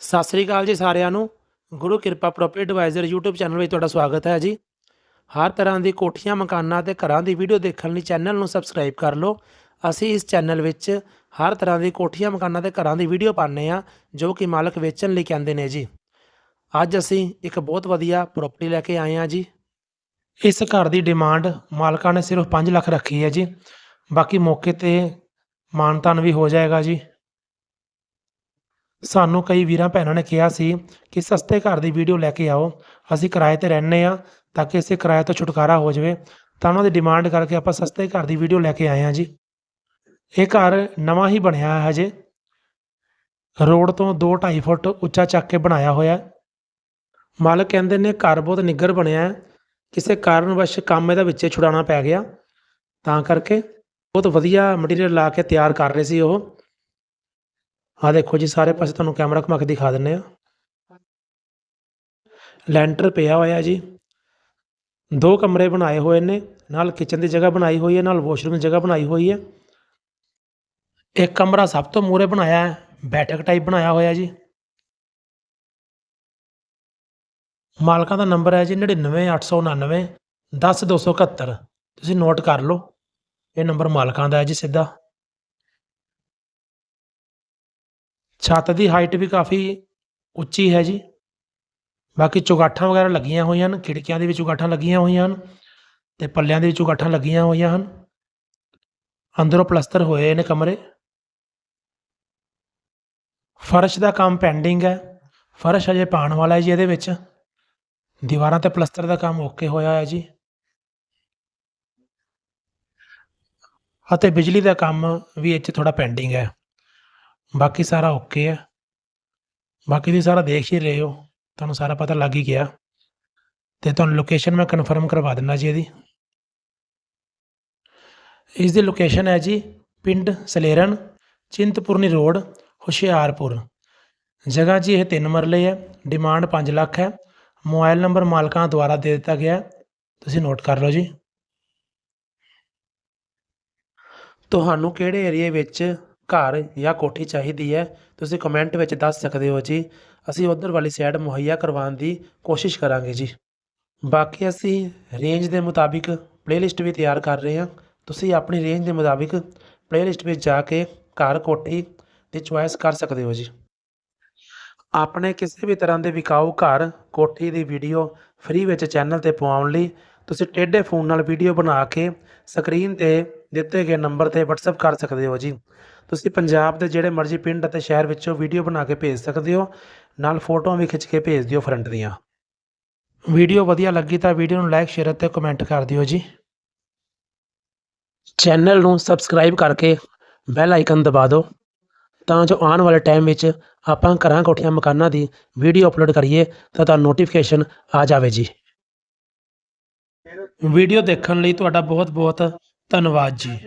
ਸਤਿ ਸ੍ਰੀ ਅਕਾਲ ਜੀ ਸਾਰਿਆਂ ਨੂੰ। ਗੁਰੂ ਕਿਰਪਾ ਪ੍ਰੋਪਰਟੀ ਐਡਵਾਈਜ਼ਰ YouTube ਚੈਨਲ ਵਿੱਚ ਤੁਹਾਡਾ ਸਵਾਗਤ ਹੈ ਜੀ। ਹਰ ਤਰ੍ਹਾਂ ਦੀ ਕੋਠੀਆਂ, ਮਕਾਨਾਂ ਤੇ ਘਰਾਂ ਦੀ ਵੀਡੀਓ ਦੇਖਣ ਲਈ ਚੈਨਲ ਨੂੰ ਸਬਸਕ੍ਰਾਈਬ ਕਰ ਲਓ। ਅਸੀਂ ਇਸ ਚੈਨਲ ਵਿੱਚ ਹਰ ਤਰ੍ਹਾਂ ਦੀ ਕੋਠੀਆਂ, ਮਕਾਨਾਂ ਤੇ ਘਰਾਂ ਦੀ ਵੀਡੀਓ ਪਾਉਂਦੇ ਆ ਜੋ ਕਿ ਮਾਲਕ ਵੇਚਣ ਲਈ ਕਹਿੰਦੇ ਨੇ ਜੀ। ਅੱਜ ਅਸੀਂ ਇੱਕ ਬਹੁਤ ਵਧੀਆ ਪ੍ਰਾਪਰਟੀ ਲੈ ਕੇ ਆਏ ਹਾਂ ਜੀ। ਇਸ ਘਰ ਦੀ ਡਿਮਾਂਡ ਮਾਲਕਾਂ ਨੇ ਸਿਰਫ 5 ਲੱਖ ਰੱਖੀ ਹੈ ਜੀ। ਬਾਕੀ ਮੌਕੇ ਤੇ ਮਾਨਤਾਨ ਵੀ ਹੋ ਜਾਏਗਾ ਜੀ। ਸਾਨੂੰ ਕਈ ਵੀਰਾਂ ਭੈਣਾਂ ਨੇ ਕਿਹਾ ਸੀ ਕਿ ਸਸਤੇ ਘਰ ਦੀ ਵੀਡੀਓ ਲੈ ਕੇ ਆਓ, ਅਸੀਂ ਕਿਰਾਏ ਤੇ ਰਹਿੰਦੇ ਆ ਤਾਂ ਕਿ ਇਸੇ ਕਿਰਾਏ ਤੋਂ ਛੁਟਕਾਰਾ ਹੋ ਜਾਵੇ। ਤਾਂ ਉਹਨਾਂ ਦੀ ਡਿਮਾਂਡ ਕਰਕੇ ਆਪਾਂ ਸਸਤੇ ਘਰ ਦੀ ਵੀਡੀਓ ਲੈ ਕੇ ਆਏ ਹਾਂ ਜੀ। ਇਹ ਘਰ ਨਵਾਂ ਹੀ ਬਣਿਆ ਹੈ ਹਜੇ। ਰੋਡ ਤੋਂ 2.5 ਫੁੱਟ ਉੱਚਾ ਚੱਕ ਕੇ ਬਣਾਇਆ ਹੋਇਆ ਮਾਲਕ ਕਹਿੰਦੇ ਨੇ ਘਰ ਬਹੁਤ ਨਿੱਗਰ ਬਣਿਆ ਹੈ। ਕਿਸੇ ਕਾਰਨ ਵਸ਼ ਕੰਮ ਇਹਦਾ ਵਿੱਚੇ ਛੁਡਾਉਣਾ ਪੈ ਗਿਆ। ਤਾਂ ਕਰਕੇ ਬਹੁਤ ਵਧੀਆ ਮਟੀਰੀਅਲ ਲਾ ਕੇ ਤਿਆਰ ਕਰ ਰਹੇ ਸੀ ਉਹ। ਆ ਦੇਖੋ ਜੀ, ਸਾਰੇ ਪਾਸੇ ਤੁਹਾਨੂੰ ਕੈਮਰਾ ਘੁਮਾ ਕੇ ਦਿਖਾ ਦਿੰਨੇ ਆ। ਲੈਂਟਰ ਪਿਆ ਹੋਇਆ ਜੀ। ਦੋ ਕਮਰੇ ਬਣਾਏ ਹੋਏ ਨੇ, ਨਾਲ ਕਿਚਨ ਦੀ ਜਗ੍ਹਾ ਬਣਾਈ ਹੋਈ ਹੈ, ਨਾਲ ਵਾਸ਼ਰੂਮ ਦੀ ਜਗ੍ਹਾ ਬਣਾਈ ਹੋਈ ਹੈ। ਇੱਕ ਕਮਰਾ ਸਭ ਤੋਂ ਮੂਰੇ ਬਣਾਇਆ ਹੈ, ਬੈਠਕ ਟਾਈਪ ਬਣਾਇਆ ਹੋਇਆ ਜੀ। ਮਾਲਕਾਂ ਦਾ ਨੰਬਰ ਹੈ ਜੀ 99899 10271 ਤੁਸੀਂ ਨੋਟ ਕਰ ਲਓ, ਇਹ ਨੰਬਰ ਮਾਲਕਾਂ ਦਾ ਹੈ ਜੀ ਸਿੱਧਾ। ਛੱਤ ਦੀ ਹਾਈਟ ਵੀ ਕਾਫੀ ਉੱਚੀ ਹੈ ਜੀ। ਬਾਕੀ ਚੁਗਾਠਾਂ ਵਗੈਰਾ ਲੱਗੀਆਂ ਹੋਈਆਂ ਹਨ, ਖਿੜਕੀਆਂ ਦੇ ਵਿੱਚ ਚੁਗਾਠਾਂ ਲੱਗੀਆਂ ਹੋਈਆਂ ਹਨ ਤੇ ਪੱਲਿਆਂ ਦੇ ਵਿੱਚ ਚੁਗਾਠਾਂ ਲੱਗੀਆਂ ਹੋਈਆਂ ਹਨ। ਅੰਦਰੋਂ ਪਲਸਤਰ ਹੋਏ ਨੇ ਕਮਰੇ। ਫਰਸ਼ ਦਾ ਕੰਮ ਪੈਂਡਿੰਗ ਹੈ। ਫਰਸ਼ ਅਜੇ ਪਾਉਣ ਵਾਲਾ ਹੈ ਜੀ ਇਹਦੇ ਵਿੱਚ। ਦੀਵਾਰਾਂ ਤੇ ਪਲਸਤਰ ਦਾ ਕੰਮ ਓਕੇ ਹੋਇਆ ਹੈ ਜੀ। ਅਤੇ ਬਿਜਲੀ ਦਾ ਕੰਮ ਵੀ ਇੱਥੇ 'ਚ ਥੋੜਾ ਪੈਂਡਿੰਗ ਹੈ। ਬਾਕੀ ਸਾਰਾ ਓਕੇ ਹੈ ਬਾਕੀ ਦੀ ਸਾਰਾ ਦੇਖ ਹੀ ਰਹੇ ਹੋ, ਤੁਹਾਨੂੰ ਸਾਰਾ ਪਤਾ ਲੱਗ ਹੀ ਗਿਆ। ਤੇ ਤੁਹਾਨੂੰ ਲੋਕੇਸ਼ਨ ਮੈਂ ਕਨਫਰਮ ਕਰਵਾ ਦਿੰਦਾ ਜੀ ਇਹਦੀ। ਇਸ ਦੀ ਲੋਕੇਸ਼ਨ ਹੈ ਜੀ ਪਿੰਡ ਸਲੇਰਨ, ਚਿੰਤਪੁਰਨੀ ਰੋਡ, ਹੁਸ਼ਿਆਰਪੁਰ। ਜਗ੍ਹਾ ਜੀ ਇਹ ਤਿੰਨ ਮਰਲੇ ਹੈ ਡਿਮਾਂਡ 5 ਲੱਖ ਹੈ। ਮੋਬਾਈਲ ਨੰਬਰ ਮਾਲਕਾਂ ਦੁਆਰਾ ਦੇ ਦਿੱਤਾ ਗਿਆ। ਤੁਸੀਂ ਨੋਟ ਕਰ ਲਓ ਜੀ। ਤੁਹਾਨੂੰ ਕਿਹੜੇ ਏਰੀਏ ਵਿੱਚ ਘਰ ਜਾਂ ਕੋਠੀ ਚਾਹੀਦੀ ਹੈ। ਤੁਸੀਂ ਕਮੈਂਟ ਵਿੱਚ ਦੱਸ ਸਕਦੇ ਹੋ ਜੀ। ਅਸੀਂ ਉਧਰ ਵਾਲੀ ਸਾਈਡ ਮੁਹੱਈਆ ਕਰਵਾਉਣ ਦੀ ਕੋਸ਼ਿਸ਼ ਕਰਾਂਗੇ ਜੀ। ਬਾਕੀ ਅਸੀਂ ਰੇਂਜ ਦੇ ਮੁਤਾਬਿਕ ਪਲੇਲਿਸਟ ਵੀ ਤਿਆਰ ਕਰ ਰਹੇ ਹਾਂ। ਤੁਸੀਂ ਆਪਣੀ ਰੇਂਜ ਦੇ ਮੁਤਾਬਿਕ ਪਲੇਲਿਸਟ ਵਿੱਚ ਜਾ ਕੇ ਘਰ ਕੋਠੀ ਦੀ ਚੁਆਇਸ ਕਰ ਸਕਦੇ ਹੋ ਜੀ। ਆਪਣੇ ਕਿਸੇ ਵੀ ਤਰ੍ਹਾਂ ਦੇ ਵਿਕਾਊ ਘਰ ਕੋਠੀ ਦੀ ਵੀਡੀਓ ਫ੍ਰੀ ਵਿੱਚ ਚੈਨਲ ਤੇ ਪਵਾਉਣ ਲਈ ਤੁਸੀਂ ਟੇਢੇ ਫੋਨ ਨਾਲ ਵੀਡੀਓ ਬਣਾ ਕੇ ਸਕਰੀਨ ਤੇ ਦਿੱਤੇ ਗਏ ਨੰਬਰ ਤੇ WhatsApp ਕਰ ਸਕਦੇ ਹੋ ਜੀ। ਤੁਸੀਂ ਪੰਜਾਬ ਦੇ ਜਿਹੜੇ ਮਰਜ਼ੀ ਪਿੰਡ ਅਤੇ ਸ਼ਹਿਰ ਵਿੱਚੋਂ ਵੀਡੀਓ ਬਣਾ ਕੇ ਭੇਜ ਸਕਦੇ ਹੋ। ਨਾਲ ਫੋਟੋਆਂ ਵੀ ਖਿੱਚ ਕੇ ਭੇਜ ਦਿਓ ਫਰੰਟ ਦੀਆਂ। ਵੀਡੀਓ ਵਧੀਆ ਲੱਗੀ ਤਾਂ ਵੀਡੀਓ ਨੂੰ ਲਾਈਕ ਸ਼ੇਅਰ ਅਤੇ ਕਮੈਂਟ ਕਰ ਦਿਓ ਜੀ। ਚੈਨਲ ਨੂੰ ਸਬਸਕ੍ਰਾਈਬ ਕਰਕੇ ਬੈਲ ਆਈਕਨ ਦਬਾ ਦਿਓ। ਤਾਂ ਜੋ ਆਉਣ ਵਾਲੇ ਟਾਈਮ ਵਿੱਚ ਆਪਾਂ ਘਰਾਂ ਕੋਠੀਆਂ ਮਕਾਨਾਂ ਦੀ ਵੀਡੀਓ ਅਪਲੋਡ ਕਰੀਏ ਤਾਂ ਤੁਹਾਨੂੰ ਨੋਟੀਫਿਕੇਸ਼ਨ ਆ ਜਾਵੇ ਜੀ। ਵੀਡੀਓ ਦੇਖਣ ਲਈ ਤੁਹਾਡਾ ਬਹੁਤ ਬਹੁਤ ਧੰਨਵਾਦ ਜੀ।